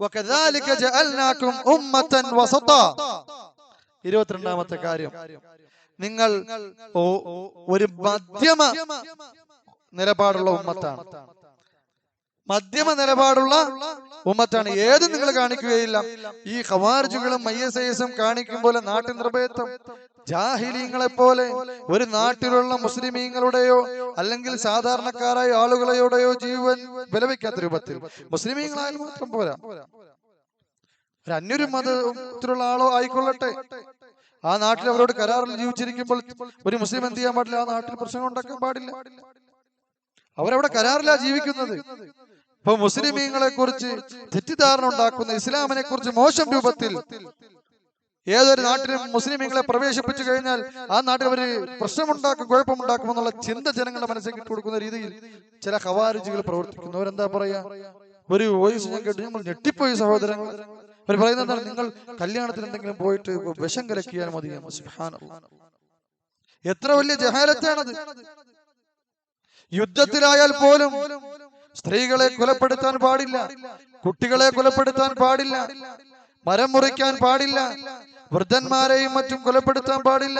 വകദാലിക ജഅൽനാകും ഉമ്മത്തൻ വസത ഇരുപത്തിരണ്ടാമത്തെ കാര്യം. നിങ്ങൾ ഒരു മധ്യമ നിലപാടുള്ള ഉമ്മത്താണ്. മധ്യമ നിലപാടുള്ള ഉമ്മത്താണ്. ഏത് നിങ്ങൾ കാണിക്കുകയില്ല. ഈ ഖവാർജുകളും മയ്യസൈസും കാണിക്കും പോലെ നാട്ടിൻ നിർഭയത്വം. ജാഹിലീങ്ങളെ പോലെ ഒരു നാട്ടിലുള്ള മുസ്ലിമീങ്ങളുടെയോ അല്ലെങ്കിൽ സാധാരണക്കാരായ ആളുകളെയോടെയോ ജീവൻ വിലവിക്കാത്ത രൂപത്തിൽ. മുസ്ലിമീങ്ങളായാലും മാത്രം പോരാ. ഒരു അന്യൊരു മതത്തിലുള്ള ആളോ ആയിക്കൊള്ളട്ടെ. ആ നാട്ടിൽ അവരോട് കരാറിൽ ജീവിച്ചിരിക്കുമ്പോൾ ഒരു മുസ്ലിം എന്ത് ചെയ്യാൻ പാടില്ല? ആ നാട്ടിൽ പ്രശ്നങ്ങൾ ഉണ്ടാക്കാൻ പാടില്ല. അവരവിടെ കരാറിലാ ജീവിക്കുന്നത്. ഇപ്പൊ മുസ്ലിമീങ്ങളെ കുറിച്ച് തെറ്റിദ്ധാരണ ഉണ്ടാക്കുന്ന ഇസ്ലാമിനെ കുറിച്ച് മോശം രൂപത്തിൽ ഏതൊരു നാട്ടിലും മുസ്ലിമീങ്ങളെ പ്രവേശിപ്പിച്ചു കഴിഞ്ഞാൽ ആ നാട്ടിൽ അവർ പ്രശ്നമുണ്ടാക്കും കുഴപ്പമുണ്ടാക്കും എന്നുള്ള ചിന്ത ജനങ്ങളുടെ മനസ്സിൽ കൊടുക്കുന്ന രീതിയിൽ ചില ഹവാരിജികൾ പ്രവർത്തിക്കുന്നു. അവരെന്താ പറയാ? ഒരു വോയിസ് ഞാൻ കേട്ടു. നമ്മൾ ഞെട്ടിപ്പോയി സഹോദരങ്ങൾ അവർ പറയുന്നത് നിങ്ങൾ കല്യാണത്തിന് എന്തെങ്കിലും പോയിട്ട് വിഷം കലക്കിയാൽ മതി. എത്ര വലിയ ജഹാലത്താണത്. യുദ്ധത്തിലായാൽ പോലും സ്ത്രീകളെ കൊലപ്പെടുത്താൻ പാടില്ല കുട്ടികളെ കൊലപ്പെടുത്താൻ പാടില്ല മരം മുറിക്കാൻ പാടില്ല വൃദ്ധന്മാരെയും മറ്റും കൊലപ്പെടുത്താൻ പാടില്ല.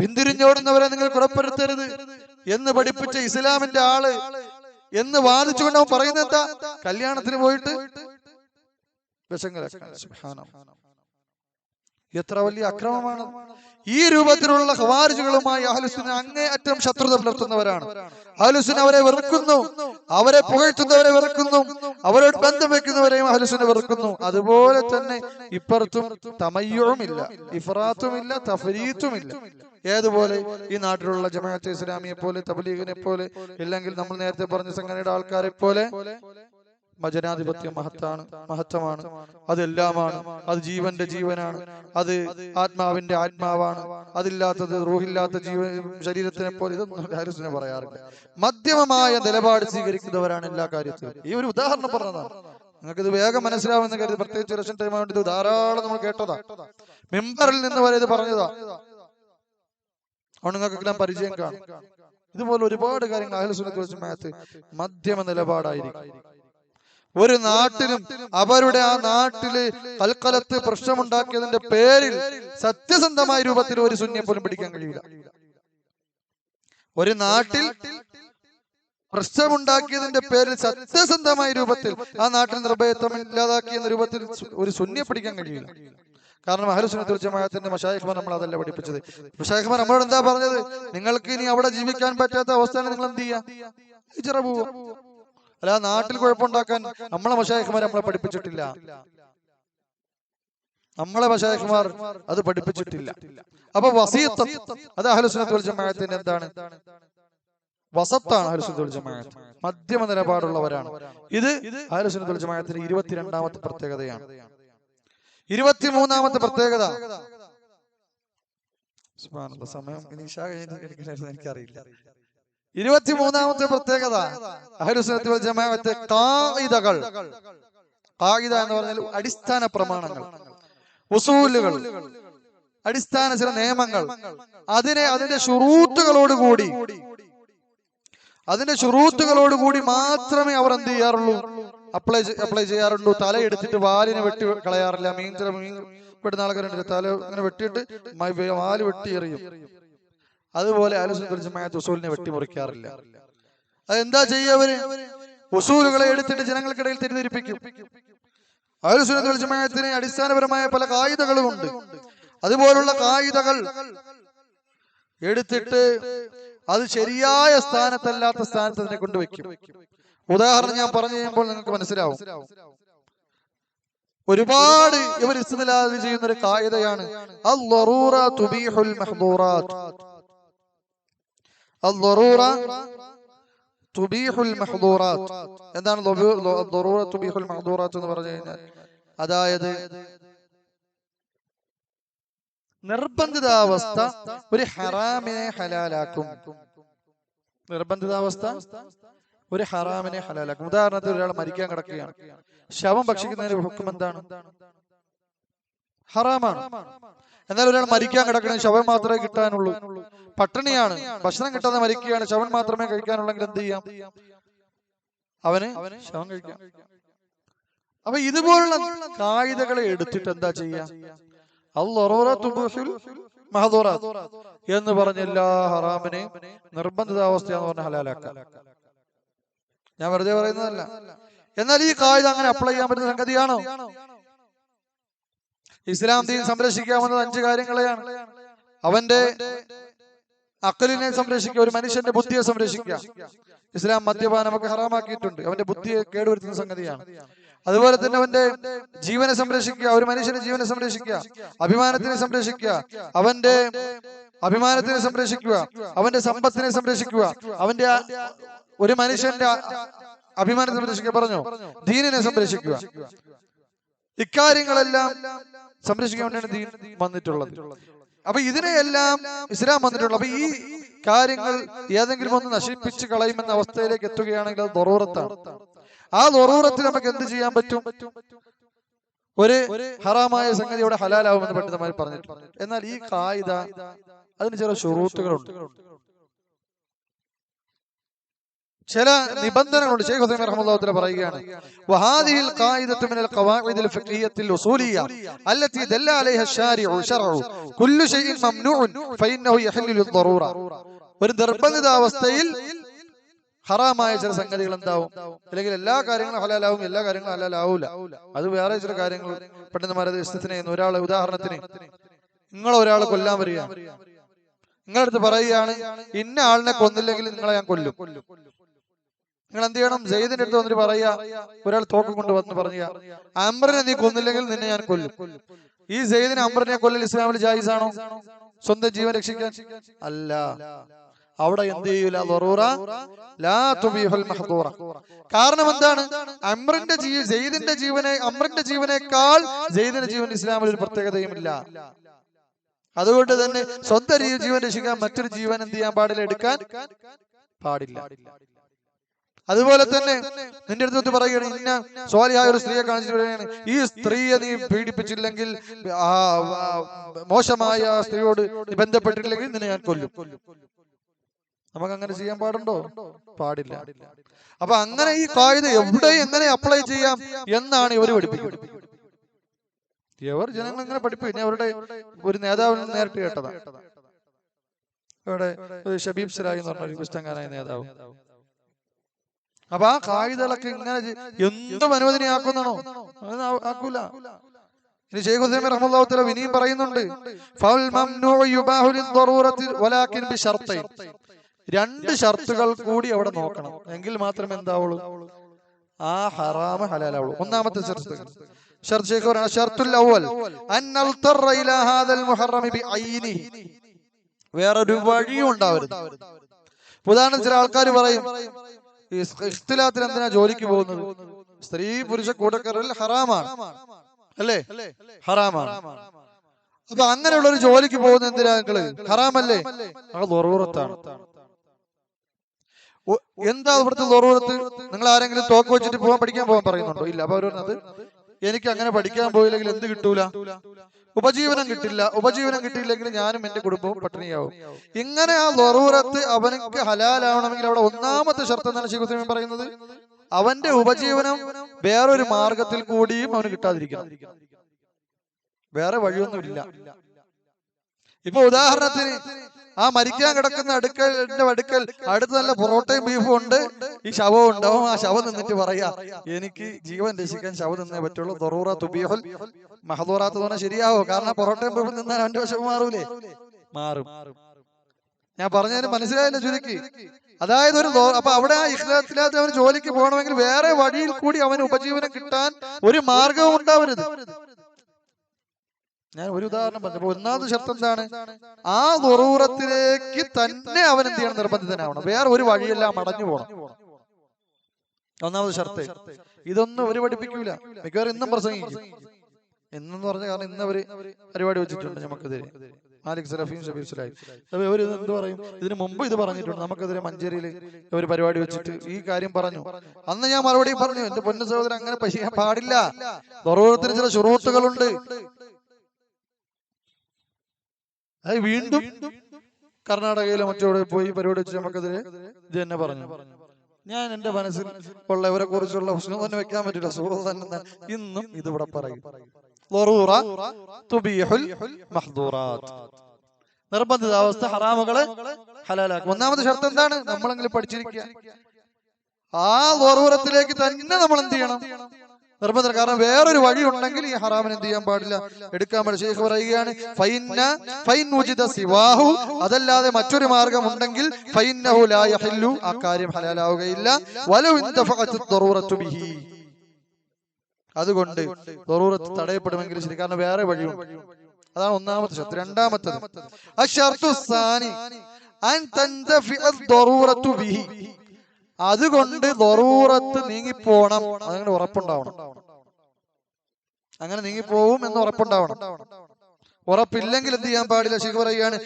പിന്തിരിഞ്ഞോടുന്നവരെ നിങ്ങൾ കൊലപ്പെടുത്തരുത് എന്ന് പഠിപ്പിച്ച ഇസ്ലാമിന്റെ ആൾ എന്ന് വാദിച്ചുകൊണ്ട് അവൻ പറയുന്നത് എന്താ? കല്യാണത്തിന് പോയിട്ട് വിഷങ്ങളെ. എത്ര വലിയ അക്രമമാണ്. ഈ രൂപത്തിലുള്ള ഖവാരിജുകളുമായി അഹ്ലുസുന്ന അങ്ങേയറ്റം ശത്രുത പുലർത്തുന്നവരാണ്. അഹ്ലുസുന്ന അവരെ വെറുക്കുന്നു. അവരെ പുകഴ്ത്തുന്നവരെ വെറുക്കുന്നു. അവരോട് ബന്ധം വെക്കുന്നവരെയും അഹ്ലുസുന്ന വെറുക്കുന്നു. അതുപോലെ തന്നെ ഇപ്പുറത്തും തമയ്യവുമില്ല ഇഫറാത്തുമില്ല തഫരീത്തുമില്ല. ഏതുപോലെ ഈ നാട്ടിലുള്ള ജമാഅത്തെ ഇസ്ലാമിയെ പോലെ തബ്ലീഗിനെ പോലെ ഇല്ലെങ്കിൽ നമ്മൾ നേരത്തെ പറഞ്ഞ സംഘടനയുടെ ആൾക്കാരെ പോലെ ജനാധിപത്യം മഹത്താണ് മഹത്വമാണ്. അതെല്ലാമാണ് അത് ജീവന്റെ ജീവനാണ്. അത് ആത്മാവിന്റെ ആത്മാവാണ്. അതില്ലാത്തത് റൂഹില്ലാത്ത ജീവ ശരീരത്തിനെ പോലെ ഇതൊന്നും പറയാറില്ല. മധ്യമമായ നിലപാട് സ്വീകരിക്കുന്നവരാണ് എല്ലാ കാര്യത്തിലും. ഈ ഒരു ഉദാഹരണം പറഞ്ഞതാണ്. നിങ്ങൾക്ക് ഇത് വേഗം മനസ്സിലാവുന്ന കരുതി പ്രത്യേകിച്ച് ഇലക്ഷൻ ടൈം ആയതുകൊണ്ട് ഇത് ധാരാളം നമ്മൾ കേട്ടതാ. മെമ്പറിൽ നിന്ന് വരെ ഇത് പറഞ്ഞതാ. അതുകൊണ്ട് നിങ്ങൾക്കെല്ലാം പരിചയം കാണും. ഇതുപോലെ ഒരുപാട് കാര്യങ്ങൾ അഹ്ലുസുന്നത്ത് വജമാഅത്ത് മധ്യമ നിലപാടായിരിക്കും. ഒരു നാട്ടിലും അവരുടെ ആ നാട്ടിൽ കൽക്കലത്ത് പ്രശ്നമുണ്ടാക്കിയതിന്റെ പേരിൽ സത്യസന്ധമായ രൂപത്തിൽ ഒരു ശൂന്യം പോലും പിടിക്കാൻ കഴിയില്ല ഒരു നാട്ടിൽ പ്രശ്നമുണ്ടാക്കിയതിന്റെ പേരിൽ സത്യസന്ധമായ രൂപത്തിൽ ആ നാട്ടിൽ നിർഭയത്വം ഇല്ലാതാക്കിയ രൂപത്തിൽ ഒരു ശൂന്യം പിടിക്കാൻ കഴിയില്ല കാരണം അഹലുസുനത്തുൽ ജമാഅത്തിന്റെ മഷായിഖ്മാർ നമ്മൾ അതല്ല പഠിപ്പിച്ചത്. മഷായിഖ്മാർ നമ്മളോട് എന്താ പറഞ്ഞത് നിങ്ങൾക്ക് ഇനി അവിടെ ജീവിക്കാൻ പറ്റാത്ത അവസ്ഥയാണ് നിങ്ങൾ എന്ത് ചെയ്യാ അല്ല നാട്ടിൽ കുഴപ്പമുണ്ടാക്കാൻ നമ്മളെ മഷായിഖ്മാർ നമ്മളെ പഠിപ്പിച്ചിട്ടില്ല. നമ്മളെ മഷായിഖ്മാർ അത് പഠിപ്പിച്ചിട്ടില്ല. അപ്പൊ വസീത്ത് അത് അഹലുസുനത്തുൽ ജമാഅത്തിന്റെ എന്താണ്? വസത്താണ് അഹലുസുനത്തുൽ ജമാഅത്ത്. മധ്യമ നിലപാടുള്ളവരാണ്. ഇത് അഹലുസുനത്തുൽ ജമാഅത്തിന്റെ ഇരുപത്തിരണ്ടാമത്തെ പ്രത്യേകതയാണ്. ഇരുപത്തിമൂന്നാമത്തെ പ്രത്യേകത. സമയം എനിക്കറിയില്ല. ഇരുപത്തിമൂന്നാമത്തെ പ്രത്യേകത. ജമാഅത്തെ കായിദകൾ. കായിദ എന്ന് പറഞ്ഞാൽ അടിസ്ഥാന പ്രമാണങ്ങൾ. ഉസൂലുകൾ. അടിസ്ഥാന ചില നിയമങ്ങൾ. അതിനെ അതിന്റെ ഷുറൂത്തുകളോട് കൂടി അതിന്റെ ഷുറൂത്തുകളോട് കൂടി മാത്രമേ അവർ എന്ത് ചെയ്യാറുള്ളൂ? അപ്ലൈ അപ്ലൈ ചെയ്യാറുള്ളൂ. തല എടുത്തിട്ട് വാലിനെ വെട്ടി കളയാറില്ല. മീൻ ചില മീൻ പെടുന്ന ആൾക്കാരുണ്ട്. തല ഇങ്ങനെ വെട്ടിയിട്ട് വാൽ വെട്ടി എറിയും അതുപോലെ അനുസൃതമായ തുസൂലിനെ ഉസൂലിനെ വെട്ടിമുറിക്കാറില്ല. അതെന്താ ചെയ്യവര്? ഉസൂലുകളെ എടുത്തിട്ട് ജനങ്ങൾക്കിടയിൽ തെറ്റിദ്ധരിപ്പിക്കും അനുസൃതമായത്തിന് അടിസ്ഥാനപരമായ പല കായികകളും ഉണ്ട് അതുപോലുള്ള കായികകൾ എടുത്തിട്ട് അത് ശരിയായ സ്ഥാനത്തല്ലാത്ത സ്ഥാനത്ത് അതിനെ കൊണ്ടുവയ്ക്കും. ഉദാഹരണം ഞാൻ പറഞ്ഞു കഴിയുമ്പോൾ നിങ്ങൾക്ക് മനസ്സിലാവും. ഒരുപാട് ഇവർ ഇസ്തിലാദ് ചെയ്യുന്ന ഒരു കായികയാണ് തുബീഹുൽ മഹ്ദൂറാത്ത്. തുബീഹുൽ മഹ്ദൂറാത്ത്. എന്താണ് തുബീഹുൽ മഹ്ദൂറാത്ത് എന്ന് പറഞ്ഞു കഴിഞ്ഞാൽ അതായത് നിർബന്ധിതാവസ്ഥ ഒരു ഹറാമിനെ ഹലാലാക്കും. നിർബന്ധിതാവസ്ഥ ഒരു ഹറാമിനെ ഹലാലാക്കും. ഉദാഹരണത്തിന് ഒരാൾ മരിക്കാൻ കിടക്കുകയാണ്. ശവം ഭക്ഷിക്കുന്നതിന് ഹുക്കം എന്താണ്? ഹറാമാണ്. എന്നാൽ ഒരാൾ മരിക്കാൻ കിടക്കണം ശവം മാത്രമേ കിട്ടാനുള്ളൂ. പട്ടിണിയാണ്. ഭക്ഷണം കിട്ടാതെ മരിക്കുകയാണ്. ശവൻ മാത്രമേ കഴിക്കാനുള്ളെങ്കിൽ എന്ത് ചെയ്യാം? അവന് ശവം കഴിക്കാം. അപ്പൊ ഇതുപോലുള്ള കായികകളെ എടുത്തിട്ട് എന്താ ചെയ്യാ? എന്ന് പറഞ്ഞ എല്ലാ ഹറാമിനെയും നിർബന്ധിതാവസ്ഥയാന്ന് പറഞ്ഞ ഹലാലാക്കാം ഞാൻ വെറുതെ പറയുന്നതല്ല. എന്നാൽ ഈ കായിക അങ്ങനെ അപ്ലൈ ചെയ്യാൻ പറ്റുന്ന സംഗതിയാണോ? ഇസ്ലാം ദീൻ സംരക്ഷിക്കാവുന്നത് അഞ്ച് കാര്യങ്ങളെയാണ്. അവന്റെ അക്കലിനെ സംരക്ഷിക്കുക ഒരു മനുഷ്യന്റെ ബുദ്ധിയെ സംരക്ഷിക്കുക. ഇസ്ലാം മദ്യപാനമൊക്കെ ഹറാമാക്കിയിട്ടുണ്ട്. അവന്റെ ബുദ്ധിയെ കേടുവരുത്തുന്ന സംഗതിയാണ്. അതുപോലെ തന്നെ അവന്റെ ജീവനെ സംരക്ഷിക്കുക ഒരു മനുഷ്യന്റെ ജീവനെ സംരക്ഷിക്കുക അഭിമാനത്തിനെ സംരക്ഷിക്കുക അവന്റെ അഭിമാനത്തിനെ സംരക്ഷിക്കുക അവന്റെ സമ്പത്തിനെ സംരക്ഷിക്കുക അവന്റെ ഒരു മനുഷ്യന്റെ അഭിമാനത്തെ സംരക്ഷിക്കുക. പറഞ്ഞു. ദീനിനെ സംരക്ഷിക്കുക. ഇക്കാര്യങ്ങളെല്ലാം സംരക്ഷിക്കാൻ വേണ്ടിയാണ് ദീൻ വന്നിട്ടുള്ളത്. അപ്പൊ ഇതിനെയെല്ലാം ഇസ്ലാം വന്നിട്ടുള്ളത്. അപ്പൊ ഈ കാര്യങ്ങൾ ഏതെങ്കിലും ഒന്ന് നശിപ്പിച്ച് കളയുമെന്ന അവസ്ഥയിലേക്ക് എത്തുകയാണെങ്കിൽ അത് ദൊറൂറത്താണ്. ആ ദൊറൂറത്തിൽ നമുക്ക് എന്ത് ചെയ്യാൻ പറ്റും? ഒരു ഹറാമായ സംഗതി ഹലാലാവുമെന്ന് പണ്ഡിതന്മാർ പറഞ്ഞിട്ടുണ്ട്. എന്നാൽ ഈ കായിക അതിന് ചില ഷുറൂത്തുകളുണ്ട് ചില നിബന്ധനകളുണ്ട്. ഷെയ്ഖ് ഹുസൈൻ റഹ്മുല്ലാഹുത്തല പറയുകയാണ് വഹാദിഹിൽ ഖായിദത്തു മിനൽ ഖവാഇദിൽ ഫഖിഹിയത്തിൽ ഉസൂലിയ അല്ലതി ദല്ല അലൈഹ ശാരിഉ ശർഉ കുല്ലു ഷൈഇൻ മംനൂഉൻ ഫഇന്നഹു യഹല്ലുൽ ദറൂറ ഒരു നിർബന്ധിത അവസ്ഥയിൽ ഹറാമായ ചില സംഗതികൾ എന്താവും? അല്ലെങ്കിൽ എല്ലാ കാര്യങ്ങളും ഹലാലാവും എല്ലാ കാര്യങ്ങളും ഹലാലാവൂല. അത് വേറെ ചില കാര്യങ്ങൾ. പണ്ഡിതന്മാരത് ഇഷ്ടത്തിന് ചെയ്യുന്നു ഒരാളെ ഉദാഹരണത്തിന് നിങ്ങൾ ഒരാളെ കൊല്ലാൻ വരിക. നിങ്ങളടുത്ത് പറയുകയാണ് ഇന്ന ആളിനെ കൊന്നില്ലെങ്കിൽ നിങ്ങളെ ഞാൻ കൊല്ലും. നിങ്ങൾ എന്ത് ചെയ്യണം സെയ്ദിന്റെ അടുത്ത് വന്നിട്ട് പറയാ ഒരാൾ തോക്ക് കൊണ്ട് വന്ന് പറഞ്ഞ അംബറിനെ നീ കൊന്നില്ലെങ്കിൽ നിന്നെ ഞാൻ കൊല്ലും. ഈ സെയ്ദിനെ അംബറിനെ കൊല്ലൽ ഇസ്ലാമിൽ ജായിസാണോ? സ്വന്തം ജീവൻ രക്ഷിക്കാൻ? അല്ല. അവിടെ എന്ത് ചെയ്യൂല കാരണം എന്താണ്? അമ്രന്റെ ജീ സെയ്ദിന്റെ ജീവനെ അമ്രന്റെ ജീവനേക്കാൾ സെയ്ദിന്റെ ജീവൻ ഇസ്ലാമിൽ ഒരു പ്രത്യേകതയുമില്ല. അതുകൊണ്ട് തന്നെ സ്വന്തം ജീവൻ രക്ഷിക്കാൻ മറ്റൊരു ജീവൻ എന്ത് ചെയ്യാൻ പാടില്ല? എടുക്കാൻ പാടില്ല. അതുപോലെ തന്നെ നിന്റെ അടുത്ത് പറയുകയാണ് ഇന്ന സ്വാലിയായ ഒരു സ്ത്രീയെ കാണിച്ചിട്ട് പറയുകയാണ് ഈ സ്ത്രീയെ നീ പീഡിപ്പിച്ചില്ലെങ്കിൽ മോശമായ സ്ത്രീയോട് നീ ബന്ധപ്പെട്ടിട്ടില്ലെങ്കിൽ നിന്നെ ഞാൻ കൊല്ലും. നമുക്ക് അങ്ങനെ ചെയ്യാൻ പാടുണ്ടോ? പാടില്ല. അപ്പൊ അങ്ങനെ ഈ കായിക എവിടെ എങ്ങനെ അപ്ലൈ ചെയ്യാം? എന്നാണ് ഇവർ പഠിപ്പിക്കുന്നത്? ഇവർ ജനങ്ങൾ ഇങ്ങനെ പഠിപ്പിക്കും. അവരുടെ ഒരു നേതാവിൽ നിന്ന് നേരിട്ട് കേട്ടതാ. ഇവിടെ ഷബീബ് സിറായി എന്ന് പറഞ്ഞ ഒരു പുസ്തകാനായ നേതാവ്. അപ്പൊ ആ കായികളൊക്കെ ഇങ്ങനെ എന്തും അനുവദനീയാക്കുന്നതാണോ ആക്കൂല. ഇനി പറയുന്നുണ്ട് ഫൗൽ രണ്ട് ഷർത്തുകൾ കൂടി അവിടെ നോക്കണം എങ്കിൽ മാത്രമേ എന്താവുള്ളൂ? ആ ഹറാമ് ഹലാലാവുള്ളൂ. ഒന്നാമത്തെ ഷർത്ത്. ഷർത്ത് ഷെയ്ഖ് പറയുന്നത് ഷർത്തുൽ തറ ഇലാ ഹാദൽ വേറൊരു വഴിയും ഉണ്ടാവരുത്. ഉദാഹരണം ചില ആൾക്കാർ പറയും ഈ എന്തിനാ ജോലിക്ക് പോകുന്നത്? സ്ത്രീ പുരുഷ കൂടക്കറിൽ ഹറാമാണ്. അല്ലേ? ഹറാമാണ്. അപ്പൊ അങ്ങനെയുള്ള ഒരു ജോലിക്ക് പോകുന്ന എന്തിനാ നിങ്ങൾ? ഹറാമല്ലേ? അത് ദൊറൂറത്താണ് എന്താ ഇവിടുത്തെ ദൊറൂറത്ത് നിങ്ങൾ ആരെങ്കിലും തോക്ക് വെച്ചിട്ട് പോകാൻ പഠിക്കാൻ പോകാൻ പറയുന്നുണ്ടോ? ഇല്ല. അപ്പൊ അവർ പറഞ്ഞത് എനിക്ക് അങ്ങനെ പഠിക്കാൻ പോയില്ലെങ്കിൽ എന്ത് കിട്ടൂല? ഉപജീവനം കിട്ടില്ല. ഉപജീവനം കിട്ടിയില്ലെങ്കിൽ ഞാനും എന്റെ കുടുംബവും പട്ടിണിയാവും. ഇങ്ങനെ ആ ലൊറൂറത്ത് അവനക്ക് ഹലാലാവണമെങ്കിൽ അവിടെ ഒന്നാമത്തെ ഷർത്ത് എന്നാണ് ശിവസ്വാമി പറയുന്നത്. അവന്റെ ഉപജീവനം വേറൊരു മാർഗത്തിൽ കൂടിയും അവന് കിട്ടാതിരിക്കണം. വേറെ വഴിയൊന്നുമില്ല. ഇപ്പൊ ഉദാഹരണത്തിന് ആ മരിക്കാൻ കിടക്കുന്ന അടുക്കലിന്റെ അടുക്കൽ അടുത്ത് നല്ല പൊറോട്ടയും ബീഫും ഉണ്ട്. ഈ ശവം ഉണ്ടാവും ആ ശവം നിന്നിട്ട് പറയാ എനിക്ക് ജീവൻ രക്ഷിക്കാൻ ശവം നിന്നേ പറ്റുള്ളൂ. ദൊറൂറ തുബിയോൽ മഹദൂറാത്ത് പറഞ്ഞാൽ ശരിയാവോ? കാരണം പൊറോട്ടയും ബീഫും നിന്നാൽ അവന്റെ വിഷമം മാറൂലേ? മാറും. ഞാൻ പറഞ്ഞതിന് മനസ്സിലായില്ല ചുരുക്കി. അതായത് ഒരു അപ്പൊ അവിടെ ആ ഇഷ്ടത്തിലാത്ത അവന് ജോലിക്ക് പോകണമെങ്കിൽ വേറെ വഴിയിൽ കൂടി അവന് ഉപജീവനം കിട്ടാൻ ഒരു മാർഗവും ഉണ്ടാവരുത്. ഞാൻ ഒരു ഉദാഹരണം പറഞ്ഞു ഒന്നാമത് ശബ്ദം എന്താണ്? ആ ദുറൂറത്തിലേക്ക് തന്നെ അവൻ എന്ത് ചെയ്യണം? നിർബന്ധിതനാവണം. വേറെ ഒരു വഴിയെല്ലാം അടഞ്ഞു പോകണം ഒന്നാമത് ഷർത്ത്. ഇതൊന്നും ഒരു പഠിപ്പിക്കൂല. മിക്കവാറും ഇന്നും പ്രസംഗിക്കും. ഇന്നെന്ന് പറഞ്ഞ കാരണം ഇന്ന് അവർ പരിപാടി വെച്ചിട്ടുണ്ട് നമുക്കെതിരെ. മാലിക് സലഫീം ഷബീർ സുലായി അപ്പൊ ഇവർ എന്ത് പറയും? ഇതിനു മുമ്പ് ഇത് പറഞ്ഞിട്ടുണ്ട്. നമുക്കെതിരെ മഞ്ചേരിയിൽ ഇവർ പരിപാടി വെച്ചിട്ട് ഈ കാര്യം പറഞ്ഞു. അന്ന് ഞാൻ മറുപടി പറഞ്ഞു. എന്റെ പൊന്നു സഹോദരൻ അങ്ങനെ പശിയാൻ പാടില്ല. ദുറൂറത്തിന് ചില ഷുറൂത്തുകളുണ്ട് അത് വീണ്ടും കർണാടകയിലെ മറ്റോടെ പോയി പരിപാടി വെച്ച് നമുക്കെതിരെ ഇത് തന്നെ പറഞ്ഞു. ഞാൻ എന്റെ മനസ്സിൽ ഉള്ളവരെ കുറിച്ചുള്ള തന്നെ വെക്കാൻ പറ്റില്ല. സുഹൃത്ത് തന്നെ ഇന്നും ഇതിവിടെ പറയും. നിർബന്ധിതാവസ്ഥ ഹറാമുകളെ ഹലാലാക്കും. ഒന്നാമത് ഷർത്ത് എന്താണ്? നമ്മളെങ്കിലും പഠിച്ചിരിക്കുക. ആ ലറൂറത്തിലേക്ക് തന്നെ നമ്മൾ എന്ത് ചെയ്യണം? നിർബന്ധം കാരണം വേറൊരു വഴി ഉണ്ടെങ്കിൽ ഈ ഹറാമിന് എന്ത് ചെയ്യാൻ പാടില്ല? എടുക്കാൻ പാടില്ല. ഷെയ്ഖ് പറയുകയാണ് ഫൈൻ ഉജിത സിവാഹു. അതല്ലാതെ മറ്റൊരു മാർഗം ഉണ്ടെങ്കിൽ ഫൈന്നഹു ലാ ആ കാര്യം ഹലാലാവുകയില്ല. വലു ബിഹി. അതുകൊണ്ട് ദറൂറത്ത് തടയപ്പെടുമെങ്കിൽ ശരി. കാരണം വേറെ വഴിയുണ്ട് അതാണ് ഒന്നാമത്തെ ഷർത്ത്. രണ്ടാമത്തത് അശ്ശർതു സാനി അൻ ദറൂറത്തു ബിഹി. അതുകൊണ്ട് ദറൂറത്ത് നീങ്ങിപ്പോണം. അതങ്ങനെ ഉറപ്പുണ്ടാവണം. അങ്ങനെ നീങ്ങിപ്പോവും എന്ന് ഉറപ്പുണ്ടാവണം. ഉറപ്പില്ലെങ്കിൽ എന്ത് ചെയ്യാൻ പാടില്ല? ശിഖ് പറയുകയാണ്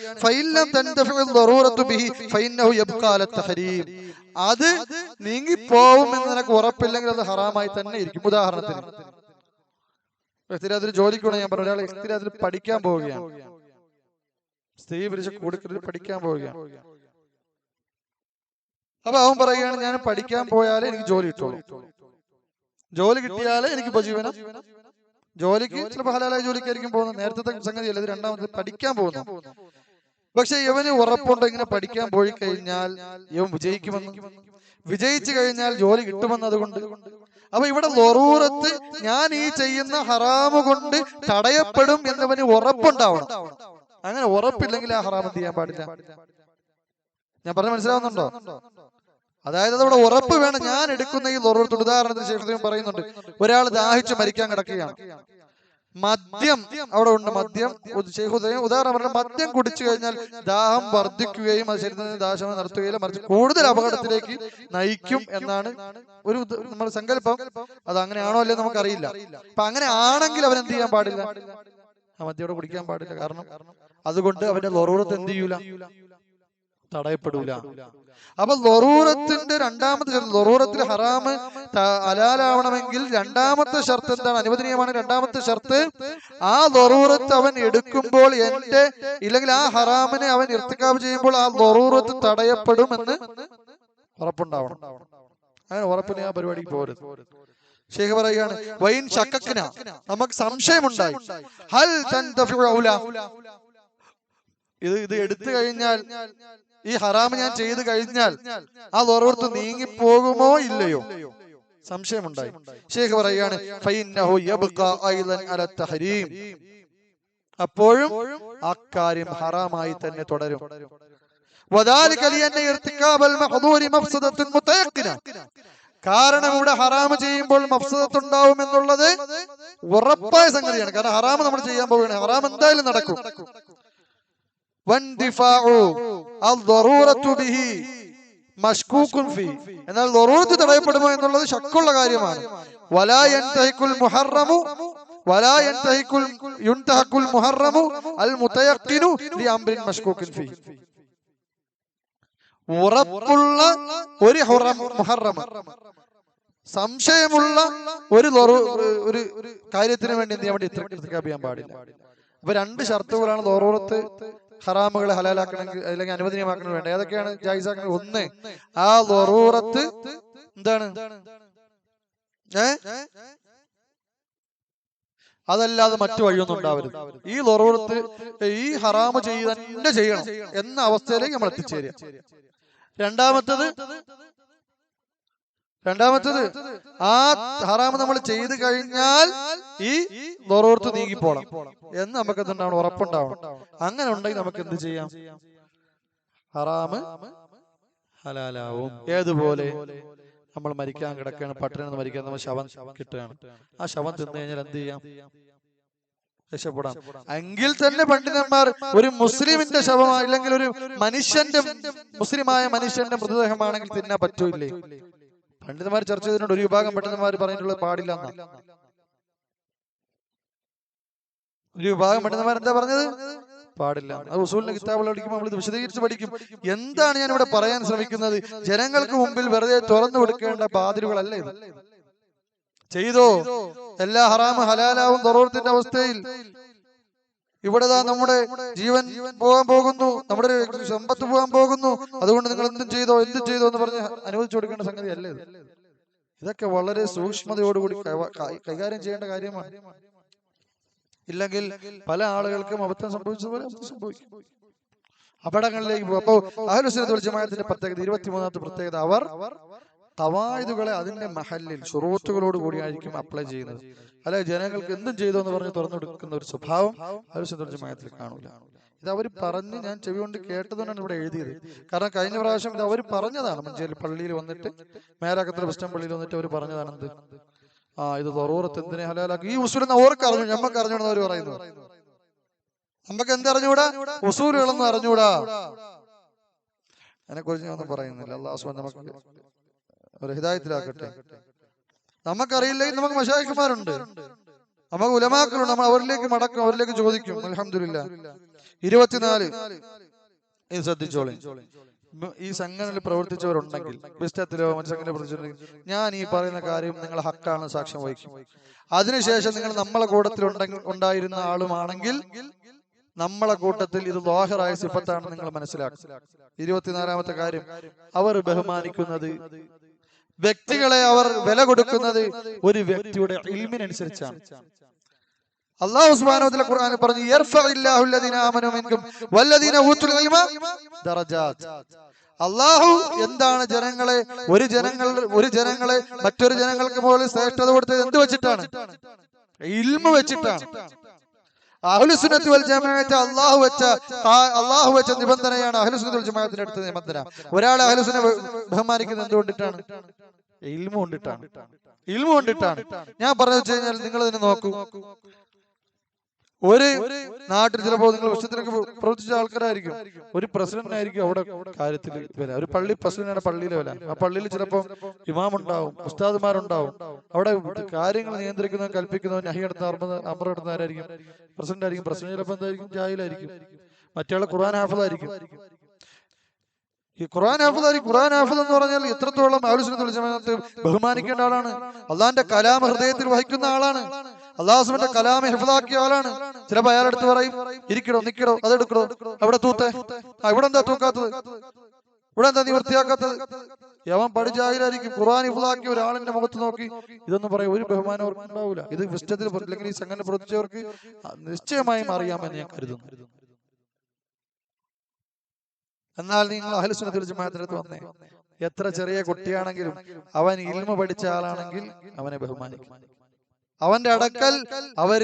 അത് നീങ്ങിപ്പോവും എന്ന് നിനക്ക് ഉറപ്പില്ലെങ്കിൽ അത് ഹറാമായി തന്നെ ഇരിക്കും. ഉദാഹരണത്തിന് അതിൽ ജോലിക്കൂടെ ഞാൻ പറഞ്ഞു ഒരാൾ അതിൽ പഠിക്കാൻ പോവുകയാണ്. സ്ത്രീ പിരിച്ച് കൂടുതൽ പഠിക്കാൻ പോവുകയാണ്. അപ്പൊ അവൻ പറയുകയാണ് ഞാൻ പഠിക്കാൻ പോയാലേ എനിക്ക് ജോലി കിട്ടുള്ളൂ. ജോലി കിട്ടിയാലേ എനിക്ക് ഉപജീവനം. ജോലിക്ക് ചിലപ്പോൾ ഹലാലായ ജോലിക്കായിരിക്കും പോകുന്നത്. നേരത്തെ സംഗതിയല്ല ഇത് രണ്ടാമത് പഠിക്കാൻ പോകുന്നു. പക്ഷെ ഇവന് ഉറപ്പുണ്ട് ഇങ്ങനെ പഠിക്കാൻ പോയി കഴിഞ്ഞാൽ ഇവൻ വിജയിക്കുമെന്ന്. വിജയിച്ചു കഴിഞ്ഞാൽ ജോലി കിട്ടുമെന്ന് അതുകൊണ്ട്. അപ്പൊ ഇവിടെ ലൊറൂറത്ത് ഞാൻ ഈ ചെയ്യുന്ന ഹറാമ് കൊണ്ട് തടയപ്പെടും എന്നവന് ഉറപ്പുണ്ടാവണം. അങ്ങനെ ഉറപ്പില്ലെങ്കിൽ ആ ഹറാം ചെയ്യാൻ പാടില്ല? ഞാൻ പറഞ്ഞ മനസ്സിലാവുന്നുണ്ടോ? അതായത് നമ്മുടെ ഉറപ്പ് വേണം. ഞാൻ എടുക്കുന്ന ഈ ലൊറൂറത്ത് ഉദാഹരണത്തിന് ശേഷം പറയുന്നുണ്ട്. ഒരാൾ ദാഹിച്ച് മരിക്കാൻ കിടക്കുകയാണ്. മദ്യം അവിടെ ഉണ്ട്. മദ്യം ശേഖുദയം ഉദാഹരണം പറഞ്ഞാൽ മദ്യം കുടിച്ചു കഴിഞ്ഞാൽ ദാഹം വർദ്ധിക്കുകയും അത് ശരീരത്തിന് ദാശം നടത്തുകയില്ല. മറിച്ച് കൂടുതൽ അപകടത്തിലേക്ക് നയിക്കും എന്നാണ് ഒരു നമ്മുടെ സങ്കല്പം. അത് അങ്ങനെയാണോ അല്ലേ നമുക്കറിയില്ല. അപ്പൊ അങ്ങനെ ആണെങ്കിൽ അവൻ എന്ത് ചെയ്യാൻ പാടില്ല? ആ മദ്യോടെ കുടിക്കാൻ പാടില്ല. കാരണം അതുകൊണ്ട് അവന്റെ ലൊറൂറത്ത് എന്ത് ചെയ്യൂല? തടയപ്പെടൂല. അപ്പൊ ലൊറൂറത്തിന്റെ രണ്ടാമത്തെ ഷർത്ത് ലൊറൂറത്തിൽ ഹറാമ് അലാലാവണമെങ്കിൽ രണ്ടാമത്തെ ഷർത്ത് എന്താണ്? അനുവദനീയമാണ് രണ്ടാമത്തെ ഷർത്ത്. ആ ലൊറൂറത്ത് അവൻ എടുക്കുമ്പോൾ എന്റെ ഇല്ലെങ്കിൽ ആ ഹറാമിനെ അവൻ ഇർത്തിക്കാവ് ചെയ്യുമ്പോൾ ആ ലൊറൂറത്ത് തടയപ്പെടുമെന്ന് ഉറപ്പുണ്ടാവണം. അങ്ങനെ ഉറപ്പിന് ആ പരിപാടിക്ക് പോരുത്. ശേഖ പറയുകയാണ് വൈൻ ശക്കക്കിന. നമുക്ക് സംശയമുണ്ടായി. ഹൽ ഇത് ഇത് എടുത്തു കഴിഞ്ഞാൽ ഈ ഹറാമ് ഞാൻ ചെയ്തു കഴിഞ്ഞാൽ ആ ലൊറൂർത്ത് നീങ്ങിപ്പോകുമോ ഇല്ലയോ? സംശയമുണ്ടായി. ഷേഖ് പറയാണ് അപ്പോഴും അക്കാര്യം ഹറാമായി തന്നെ തുടരും. കാരണം ഇവിടെ ഹറാമ് ചെയ്യുമ്പോൾ മഫ്സദത്ത് ഉണ്ടാവും എന്നുള്ളത് ഉറപ്പായ സംഗതിയാണ്. കാരണം ഹറാമ് നമ്മൾ ചെയ്യാൻ പോവുകയാണ്. ഹറാം എന്തായാലും നടക്കും വൻദിഫാഉ അൽദറൂറത്തു ബിഹി മഷ്കൂക്കുൻ ഫി എന്നാൽ ദറൂറത്ത് തടയപ്പെടുമോ എന്നുള്ളത് ശക്കുള്ള കാര്യമാണ് വലാ യൻതഹിക്കുൽ മുഹറമു വലാ യൻതഹിക്കുൽ യുൻതഹക്കുൽ മുഹറമു അൽ മുതയഖിനു ലി അംറിൻ മഷ്കൂക്കിൻ ഫി ഉറപ്പുള്ള ഒരു ഹുറം മുഹർറമ സംശയമുള്ള ഒരു ഒരു കാര്യത്തിന് വേണ്ടി എന്ത് ചെയ്യാൻ വേണ്ടി ഇത്ര ചെയ്യാൻ പാടില്ല അപ്പൊ രണ്ട് ഷർത്തുകളാണ് ലോറൂറത്ത് ഹറാമുകളെ ഹലാലാക്കണമെങ്കിൽ അല്ലെങ്കിൽ അനുവദനീയമാക്കണം വേണ്ട? ഏതൊക്കെയാണ് ജായിസാക്കുന്നത് ഒന്ന് ആ ലൊറൂറത്ത് എന്താണ്? ഏ? അതല്ലാതെ മറ്റു വഴിയൊന്നും ഉണ്ടാവരുത്. ഈ ലൊറൂറത്ത് ഈ ഹറാമ് ചെയ്ത് തന്നെ ചെയ്യണം എന്ന അവസ്ഥയിലേക്ക് നമ്മൾ എത്തിച്ചേരുക രണ്ടാമത്തത് രണ്ടാമത്തത് ആ ഹറാമ് നമ്മൾ ചെയ്തു കഴിഞ്ഞാൽ ഈ ലൊറൂർത്ത് നീങ്ങിപ്പോണം എന്ന് നമുക്ക് എന്തുണ്ടാവണം ഉറപ്പുണ്ടാവണം. അങ്ങനെ ഉണ്ടെങ്കിൽ നമുക്ക് എന്ത് ചെയ്യാം? ഹറാമ് ഹലാലാവും. ഏതുപോലെ? നമ്മൾ മരിക്കാൻ കിടക്കുകയാണ് പട്ടിണി മരിക്കാൻ നമ്മൾ ശവം കിട്ടുകയാണ്. ആ ശവം തിന്നു കഴിഞ്ഞാൽ എന്ത് ചെയ്യാം? രക്ഷപ്പെടാം. എങ്കിൽ തന്നെ പണ്ഡിതന്മാർ ഒരു മുസ്ലിമിന്റെ ശവമാണ് അല്ലെങ്കിൽ ഒരു മനുഷ്യന്റെ മുസ്ലിമായ മനുഷ്യന്റെ മൃതദേഹമാണെങ്കിൽ തിന്നാൻ പറ്റൂലേ പണ്ഡിതന്മാർ ചർച്ച ചെയ്തിട്ടുണ്ട്. ഒരു വിഭാഗം പണ്ഡിതന്മാർ പറഞ്ഞിട്ടുള്ളത് പാടില്ല ഒരു വിഭാഗം പണ്ഡിതന്മാർ എന്താ പറഞ്ഞത്? പാടില്ല അത് ഉസൂലിന്റെ കിതാബുകൾ പഠിക്കുമ്പോൾ നമ്മൾ ഇത് വിശദീകരിച്ച് പഠിക്കും. എന്താണ് ഞാൻ ഇവിടെ പറയാൻ ശ്രമിക്കുന്നത്? ജനങ്ങൾക്ക് മുമ്പിൽ വെറുതെ തുറന്നു കൊടുക്കേണ്ട ബാതിലുകളല്ല ഇത്. ചെയ്തോ? എല്ലാ ഹറാമ് ഹലാലാവും ദറൂറത്തിന്റെ അവസ്ഥയിൽ. ഇവിടെ നമ്മുടെ ജീവൻ പോകാൻ പോകുന്നു. നമ്മുടെ സമ്പത്ത് പോകാൻ പോകുന്നു. അതുകൊണ്ട് നിങ്ങൾ എന്തും ചെയ്തോ എന്തും ചെയ്തോ എന്ന് പറഞ്ഞ് അനുവദിച്ചു കൊടുക്കേണ്ട സംഗതി അല്ലേ ഇത്? ഇതൊക്കെ വളരെ സൂക്ഷ്മതയോടുകൂടി കൈകാര്യം ചെയ്യേണ്ട കാര്യമാണ്. ഇല്ലെങ്കിൽ പല ആളുകൾക്കും അബദ്ധം സംഭവിച്ചതുപോലെ അബദ്ധം സംഭവിക്കും. അപകടങ്ങളിലേക്ക് പോകും. അപ്പോ അഹലുസിനെ ജമാഅത്തിന്റെ പ്രത്യേകത ഇരുപത്തിമൂന്നാമത്തെ പ്രത്യേകത അവർ തവായുതുകളെ അതിന്റെ മഹല്ലിൽ ഷുറൂത്തുകളോട് കൂടിയായിരിക്കും അപ്ലൈ ചെയ്യുന്നത്. അല്ലെ? ജനങ്ങൾക്ക് എന്തും ചെയ്തു എന്ന് പറഞ്ഞ് തുറന്നെടുക്കുന്ന ഒരു സ്വഭാവം അവർ സുന്ദർജമായത്തിൽ കാണൂല. ഇത് അവർ പറഞ്ഞ് ഞാൻ ചെവി കൊണ്ട് കേട്ടതുകൊണ്ടാണ് ഇവിടെ എഴുതിയത്. കാരണം കഴിഞ്ഞ പ്രാവശ്യം ഇത് അവർ പറഞ്ഞതാണ്. മഞ്ചേരി പള്ളിയിൽ വന്നിട്ട് മേലാക്കത്തിൽ പ്രശ്നം പള്ളിയിൽ വന്നിട്ട് അവർ പറഞ്ഞതാണ് എന്ത്? ആ ഇത് തൊറൂറത്ത് എന്തിനെ ഹലാലാക്കി? ഈ ഉസൂൽ ഓർക്ക് അറിഞ്ഞു ഞമ്മക്ക് അറിഞ്ഞൂടെ അവർ പറയുന്നു നമുക്ക് എന്തറിഞ്ഞൂടാ ഉസൂലുകളെന്ന് അറിഞ്ഞൂടാ അതിനെ കുറിച്ച് ഞാൻ ഒന്നും പറയുന്നില്ല അള്ളാഹു നമുക്ക് ഒരു ഹിതായത്തിലാക്കട്ടെ നമുക്കറിയില്ലെങ്കിൽ നമുക്ക് മഷായിക്കുമാരുണ്ട് നമുക്ക് ഉലമാക്കളുണ്ട് നമ്മൾ അവരിലേക്ക് മടക്കും അവരിലേക്ക് ചോദിക്കും. അലഹമില്ല ഇരുപത്തിനാല്. ശ്രദ്ധിച്ചോളി. ഈ സംഘടനയിൽ പ്രവർത്തിച്ചവരുണ്ടെങ്കിൽ ബിസ്റ്റത്തിലോ സംഘടനയിൽ പ്രവർത്തിച്ചിട്ടുണ്ടെങ്കിൽ ഞാൻ ഈ പറയുന്ന കാര്യം നിങ്ങൾ ഹക്കാണ് സാക്ഷ്യം വഹിക്കും. അതിനുശേഷം നിങ്ങൾ നമ്മളെ കൂട്ടത്തിൽ ഉണ്ടായിരുന്ന ആളുമാണെങ്കിൽ നമ്മളെ കൂട്ടത്തിൽ ഇത് ലോഹറായ സിഫത്താണ് നിങ്ങൾ മനസ്സിലാക്കുക ഇരുപത്തിനാലാമത്തെ കാര്യം അവർ ബഹുമാനിക്കുന്നത് വ്യക്തികളെ അവർ വില കൊടുക്കുന്നത് ഒരു വ്യക്തിയുടെ ഇൽമിനനുസരിച്ചാണ്. അള്ളാഹു സുബ്ഹാനഹു ഖുർആൻ പറഞ്ഞു യർഫഇല്ലാഹു അല്ലദീന ആമനു വല്ലദീന ഊതുൽ ഇൽമ ദറജാത്ത് അള്ളാഹു എന്താണ് ജനങ്ങളെ ഒരു ജനങ്ങൾ ഒരു ജനങ്ങളെ മറ്റൊരു ജനങ്ങൾക്ക് മുകളിൽ ശ്രേഷ്ഠത കൊടുത്തത് എന്ത് വെച്ചിട്ടാണ്? ഇൽമ വെച്ചിട്ടാണ്. അഹ്ലുസുന്നത്ത് വൽ ജമാഅത്ത് അള്ളാഹു വെച്ച അള്ളാഹു വെച്ച നിബന്ധനയാണ് അഹ്ലുസുന്നത്ത് വൽ ജമാഅത്തിന്റെ അടുത്ത നിബന്ധന. ഒരാളെ അഹലുസിനെ ബ- ബഹുമാനിക്കുന്നത് എന്തുകൊണ്ടിട്ടാണ്? ഇൽമ കൊണ്ടിട്ടാണ് ഇൽമ കൊണ്ടിട്ടാണ് ഞാൻ പറഞ്ഞു വെച്ച് നിങ്ങൾ ഇതിനെ നോക്കൂ. ഒരു നാട്ടിൽ ചിലപ്പോൾ നിങ്ങൾ വർഷത്തിനൊക്കെ പ്രവർത്തിച്ച ആൾക്കാരായിരിക്കും. ഒരു പ്രസിഡന്റ് ആയിരിക്കും അവിടെ കാര്യത്തിൽ വില. ഒരു പള്ളി പ്രസിഡന്റാണ് പള്ളിയിലെ വില. ആ പള്ളിയിൽ ചിലപ്പോൾ ഇമാമുണ്ടാവും ഉസ്താദുമാരുണ്ടാവും. അവിടെ കാര്യങ്ങൾ നിയന്ത്രിക്കുന്നവൻ കൽപ്പിക്കുന്നവൻ നഹി എടുത്ത അമർ എടുത്ത ആരായിരിക്കും? പ്രസിഡന്റ് ആയിരിക്കും. പ്രസിഡന്റ് ചിലപ്പോൾ എന്തായിരിക്കും? ജാഹിലായിരിക്കും. മറ്റേ ഖുർആൻ ഹാഫിളായിരിക്കും ഈ ഖുർആൻ ഹാഫിദ് ഖുർആൻ ഹാഫിദ് എന്ന് പറഞ്ഞാൽ എത്രത്തോളം ആലോചന ബഹുമാനിക്കേണ്ട ആളാണ്. അള്ളാന്റെ കലാം ഹൃദയത്തിൽ വഹിക്കുന്ന ആളാണ്. അള്ളാഹുസ്മന്റെ കലാമെ ഹിഫാക്കിയ ആളാണ്. ചിലപ്പോ അയാളെടുത്ത് പറയും ഇരിക്കണോ നിക്കണോ അതെടുക്കണോ അവിടെ തൂത്തേ. ആ ഇവിടെ എന്താ തൂക്കാത്തത്? ഇവിടെ എന്താ നീ വൃത്തിയാക്കാത്തത്? യവൻ പഠിച്ചായിരിക്കും ഖുർആൻ ഇഫ്ലാക്കി ഒരാളിന്റെ മുഖത്ത് നോക്കി. ഇതൊന്നും പറയും ഒരു ബഹുമാനം ഉണ്ടാവില്ല ഇത് വിഷ്ടത്തിൽ അല്ലെങ്കിൽ ഈ സംഘടന പ്രവർത്തിച്ചവർക്ക് നിശ്ചയമായും അറിയാമെന്ന് ഞാൻ കരുതുന്നു. എന്നാൽ നിങ്ങൾ അഹലുസുന്നത്തിൽ ജമാഅത്തിനടുത്ത് വന്നേ. എത്ര ചെറിയ കുട്ടിയാണെങ്കിലും അവൻ ഇൽമ പഠിച്ച ആളാണെങ്കിൽ അവനെ ബഹുമാനിക്കും. അവന്റെ അടക്കൽ അവർ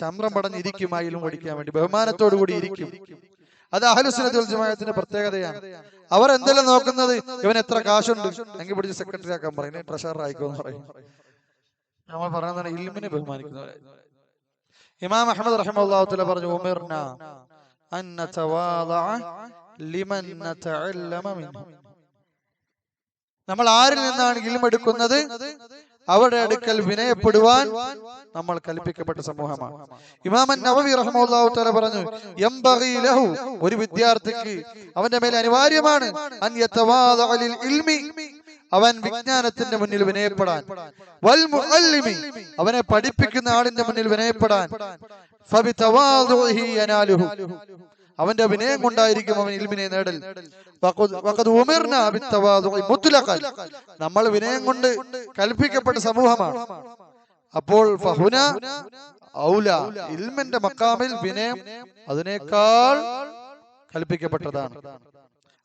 ചമ്രം പടഞ്ഞിരിക്കും ആ ഇൽമ പഠിക്കാൻ വേണ്ടി. ബഹുമാനത്തോടു കൂടി ഇരിക്കും. അത് അഹലുസുന്നത്തിൽ ജമാഅത്തിന്റെ പ്രത്യേകതയാണ്. അവർ എന്തെല്ലാം നോക്കുന്നത്? ഇവൻ എത്ര കാശുണ്ട്? എങ്കിൽ പിടിച്ച് സെക്രട്ടറി ആക്കാൻ പറയും. ട്രഷറർ ആയിക്കോന്ന് പറയും. നമ്മൾ പറയുന്നതാണ് ഇൽമിനെ ബഹുമാനിക്കുന്നവരെ ഇമാം അഹമ്മദ് റഹ്മുല്ലാഹുത്തല പറഞ്ഞു ഉമിർന അന്ന ലിമൻ നതഅല്ലമ മിൻഹു. നമ്മൾ ആരിൽ നിന്നാണ് ഇൽമെടുക്കുന്നത്? അവരുടെ അടുക്കൽ വിനയപ്പെടുവാൻ നമ്മൾ കൽപ്പിക്കപ്പെട്ട സമൂഹമാണ്. ഇമാമൻ നവവി തആല പറഞ്ഞു യംബഗി ലഹു ഒരു വിദ്യാർത്ഥിക്ക് അവന്റെ മേൽ അനിവാര്യമാണ് ഇൽമി അവൻ വിജ്ഞാനത്തിന്റെ മുന്നിൽ വിനയപ്പെടാൻ. വൽ അവനെ പഠിപ്പിക്കുന്ന ആളിന്റെ മുന്നിൽ വിനയപ്പെടാൻ. യനാലുഹു അവന്റെ അഭിനയം കൊണ്ടായിരിക്കും അവൻ ഇൽമിനെ നേടൽ. നമ്മൾ വിനയം കൊണ്ട് കൽപ്പിക്കപ്പെട്ട സമൂഹമാണ്. അപ്പോൾ ഫഹുന ഔല ഇൽമിന്റെ മക്കാമിൽ വിനയം അതിനേക്കാൾ കൽപ്പിക്കപ്പെട്ടതാണ്.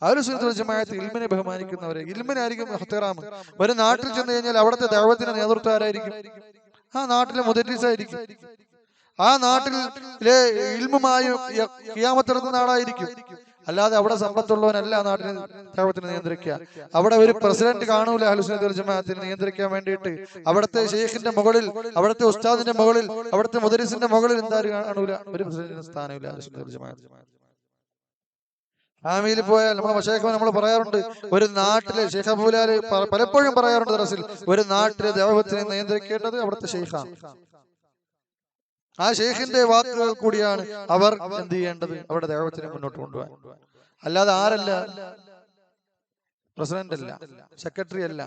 ഒരു ജമാഅത്ത് ഇൽമിനെ ബഹുമാനിക്കുന്നവരെ ഇൽമിനായിരിക്കും ഹത്തേറാമ് ഒരു നാട്ടിൽ ചെന്ന് കഴിഞ്ഞാൽ അവിടുത്തെ ദൈവത്തിന്റെ നേതൃത്വം ആരായിരിക്കും? ആ നാട്ടിലെ മുദരീസായിരിക്കും. ആ നാട്ടിൽ ഇൽമുമായി കിയാമത്തെടുക്കുന്ന നാടായിരിക്കും അല്ലാതെ അവിടെ സമ്പത്തുള്ളവനല്ല ആ നാട്ടിലെ ദൈവത്തിനെ നിയന്ത്രിക്കുക. അവിടെ ഒരു പ്രസിഡന്റ് കാണൂല അഹ്ലുസുന്നത്തുൽ ജമാഅത്തിനെ നിയന്ത്രിക്കാൻ വേണ്ടിയിട്ട്. അവിടുത്തെ ഷെയ്ഖിന്റെ മുകളിൽ അവിടുത്തെ ഉസ്താദിന്റെ മുകളിൽ അവിടുത്തെ മുദരിസിന്റെ മുകളിൽ എന്തായാലും കാണൂല? ഒരു പ്രസിഡന്റിന് സ്ഥാനമില്ല അഹ്ലുസുന്നത്തുൽ ജമാഅത്ത്. ഫാമിയിൽ പോയാൽ നമ്മൾ ഷേഖ നമ്മൾ പറയാറുണ്ട് ഒരു നാട്ടിലെ ഷെയ്ഖ് അബൂലാൽ പലപ്പോഴും പറയാറുണ്ട് ദറസിൽ ഒരു നാട്ടിലെ ദേവത്തിനെ നിയന്ത്രിക്കേണ്ടത് അവിടുത്തെ ഷെയ്ഖാണ് ആ ഷെയ്ഖിന്റെ വാക്കുകൾ കൂടിയാണ് അവർ എന്ത് ചെയ്യേണ്ടത് അവരുടെ ദേവത്തിനെ മുന്നോട്ട് കൊണ്ടുപോകാൻ. അല്ലാതെ ആരല്ല. പ്രസിഡന്റ് അല്ല. സെക്രട്ടറി അല്ല.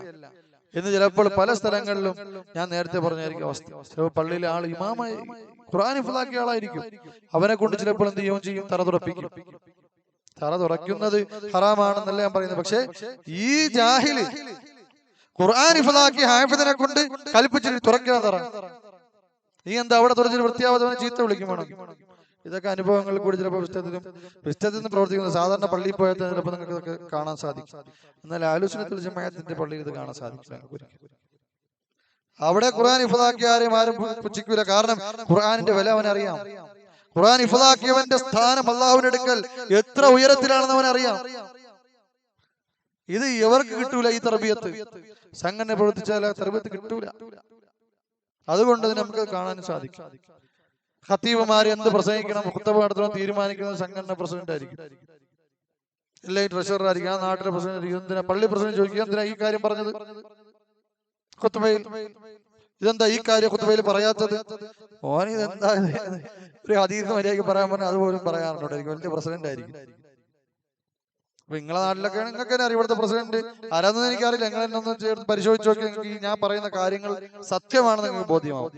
എന്ന് ചിലപ്പോൾ പല സ്ഥലങ്ങളിലും ഞാൻ നേരത്തെ പറഞ്ഞായിരിക്കും അവസ്ഥ. ചിലപ്പോൾ പള്ളിയിലെ ആൾ ഇമാമായി ഖുർആൻ ഇഫലാക്കിയ ആളായിരിക്കും. അവനെ കൊണ്ട് ചിലപ്പോൾ എന്ത് ചെയ്യും ചെയ്യും തറ തുറപ്പിക്കും. തറ തുറക്കുന്നത് ഹറാമാണെന്നല്ല ഞാൻ പറയുന്നത്. പക്ഷെ ഈ ജാഹിൽ ഖുർആൻ ഇഫലാക്കി ഹാഫിദിനെ കൊണ്ട് കൽപ്പിച്ചിട്ട് തുറക്കുക തറ. നീ എന്താ അവിടെ തുറച്ചിട്ട് വൃത്തിയാവാതെ ചീത്ത വിളിക്കും ഇതൊക്കെ അനുഭവങ്ങൾ കൂടി ചിലപ്പോൾ പുസ്തകത്തിലും പുസ്തകത്തിൽ നിന്ന് പ്രവർത്തിക്കുന്നത് സാധാരണ പള്ളിയിൽ പോയാൽ ചിലപ്പോൾ നിങ്ങൾക്ക് ഇതൊക്കെ കാണാൻ സാധിക്കും. എന്നാൽ ആലോചനത്തിൽ ജമായത്തിന്റെ പള്ളിയിൽ ഇത് കാണാൻ സാധിക്കില്ല അവിടെ ഖുർആൻ ഇഫതാക്കിയ ആരെയും ആരും പുച്ഛിക്കൂല. കാരണം ഖുർആനിന്റെ വില അവനറിയാം. ഖുർആൻ ഇഫതാക്കിയവന്റെ സ്ഥാനം അള്ളാഹുവിനെടുക്കൽ എത്ര ഉയരത്തിലാണെന്ന് അവൻ അറിയാം ഇത് ഇവർക്ക് കിട്ടൂല ഈ തർബിയത്ത്. സംഘടന പ്രവർത്തിച്ചാൽ തർബിയത്ത് കിട്ടൂല. അതുകൊണ്ട് നമുക്ക് കാണാൻ സാധിക്കും. ഖത്തീബുമാർ എന്ത് പ്രസംഗിക്കണം കുത്തബ നടത്തണം തീരുമാനിക്കുന്നത് സംഘടന പ്രസിഡന്റ് ആയിരിക്കും. ഈ ട്രഷറർ ആയിരിക്കും. ആ നാട്ടിലെ പ്രസിഡന്റ് ആയിരിക്കും എന്തിനാ? പള്ളി പ്രസിഡന്റ് ചോദിക്കുക. എന്തിനാ ഈ കാര്യം പറഞ്ഞത്? കുത്തുബയിൽ ഇതെന്താ ഈ കാര്യം കുത്തുബയിൽ പറയാത്തത്? ഓൻ ഇതെന്താ? ഒരു അതീത മര്യാദയ്ക്ക് പറയാൻ പറഞ്ഞാൽ അതുപോലും പറയാറുണ്ടോ? വലിയ പ്രസിഡന്റ് ആയിരിക്കും. നിങ്ങളെ നാട്ടിലൊക്കെ നിങ്ങൾക്ക് തന്നെ പ്രസിഡന്റ്. ആരാന്ന് എനിക്കറിയില്ല. നിങ്ങൾ എന്നെ ഒന്ന് ചേർത്ത് പരിശോധിച്ച് നോക്കി നിങ്ങൾക്ക് ഞാൻ പറയുന്ന കാര്യങ്ങൾ സത്യമാണെന്ന് നിങ്ങൾക്ക് ബോധ്യമാവും.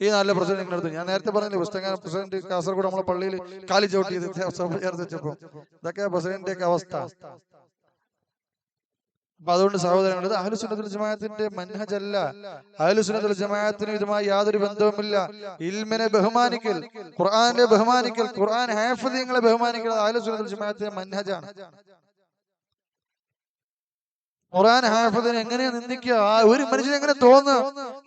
ഈ നാട്ടിലെ പ്രസിഡന്റ് നിങ്ങളുടെ അടുത്ത്. ഞാൻ നേരത്തെ പറഞ്ഞില്ലേ പുസ്തകം പ്രസിഡന്റ് കാസർഗോഡ് നമ്മളെ പള്ളിയിൽ കാലി ചവിട്ടിയത് ഇതൊക്കെ പ്രസിഡന്റിന്റെ ഒക്കെ അവസ്ഥ. അപ്പൊ അതുകൊണ്ട് സഹോദരങ്ങൾ ഇത് അഹലുസുനത്തുൽ ജമാഅത്തിന്റെ മൻഹജല്ല. അഹലുസുനത്തുൽ ജമാഅത്തിന് ഇതുമായി യാതൊരു ബന്ധവുമില്ല. ഇൽമിനെ ബഹുമാനിക്കൽ ഖുർആാനെ ബഹുമാനിക്കൽ ഖുർആൻ ഹാഫിദിങ്ങളെ ബഹുമാനിക്കൽ അഹലുസുനത്തുൽ ജമാഅത്തിന്റെ മൻഹജാണ്. ഖുർആൻ ഹാഫിദിനെ എങ്ങനെയാ നിന്ദിക്കുക? ആ ഒരു മനുഷ്യന് എങ്ങനെ തോന്നുക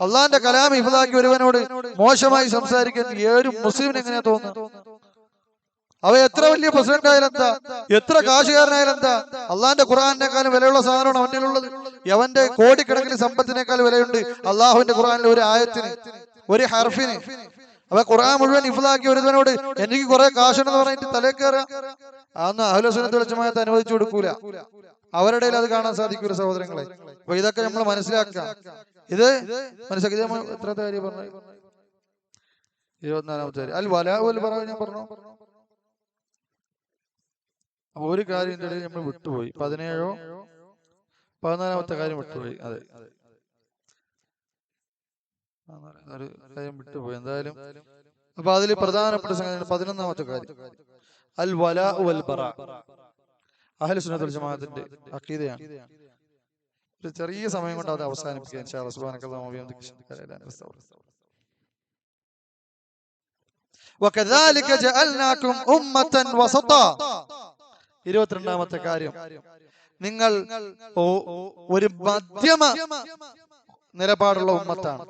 അള്ളാന്റെ കലാം ഇഫലാക്കി ഒരുവനോട് മോശമായി സംസാരിക്കാൻ ഏതൊരു മുസ്ലിമിന് എങ്ങനെയാ തോന്നുന്നു അവ എത്ര വലിയ പ്രസിഡന്റ് ആയാലും എന്താ എത്ര കാശുകാരനായാലും എന്താ അള്ളാന്റെ ഖുർആാനേക്കാളും വിലയുള്ള സാധനമാണ് അവനിലുള്ളത്. അവന്റെ കോടിക്കണക്കിന് സമ്പത്തിനേക്കാൾ വിലയുണ്ട് അള്ളാഹുവിന്റെ ഖുറാനിൽ ഒരു ആയത്തിന് ഒരു ഹർഫിന്. അപ്പൊ ഖുറാൻ മുഴുവൻ ഇഫിലാക്കി ഒരുവനോട് എനിക്ക് കുറെ കാശുണ്ടെന്ന് പറഞ്ഞിട്ട് തലേ കയറുക അന്ന് അഹ്ലസുനത്ത് വെളിച്ചമായത്ത് അനുവദിച്ചു കൊടുക്കൂല. അവരുടെ അത് കാണാൻ സാധിക്കൂല സഹോദരങ്ങളെ. അപ്പൊ ഇതൊക്കെ നമ്മൾ മനസ്സിലാക്കുക ഇത് മനസ്സിലാക്കി. എത്ര കാര്യം പറഞ്ഞു? ഇരുപത്തിനാലാമത്തെ കാര്യം. അൽ വല പറഞ്ഞു ഞാൻ പറഞ്ഞു. ഒരു കാര്യം ഇതിന്റെ ഇടയിൽ നമ്മൾ വിട്ടുപോയി പതിനേഴോ പതിനാലാമത്തെ കാര്യം വിട്ടുപോയി അതെ പതിനാല് ഒരു കാര്യം വിട്ടുപോയി എന്തായാലും അപ്പൊ അതിൽ പ്രധാനപ്പെട്ട സംഗതി പതിനൊന്നാമത്തെ കാര്യം അൽ വല വൽ ബറ അഹ്ലു സുന്നത്തുൽ ജമാഅത്തിന്റെ അഖീദയാണ് ഒരു ചെറിയ സമയം കൊണ്ട് അത് അവസാനിപ്പിക്കുക ഇൻഷാ അല്ലാഹ് സുബ്ഹാനക്കല്ലാഹു വ ബിഹംദിക അഷ്ഹദു അൻ ലാ ഇലാഹ ഇല്ല അൻത അസ്തഗ്ഫിറുക وكذلك جعلناكم أمة وسطا ഇരുപത്തിരണ്ടാമത്തെ കാര്യം. നിങ്ങൾ ഒരു മധ്യമ നിലപാടുള്ള ഉമ്മത്താണ്.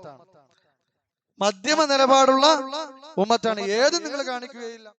മധ്യമ നിലപാടുള്ള ഉമ്മത്താണ്. ഏത് നിങ്ങൾ കാണിക്കുകയില്ല.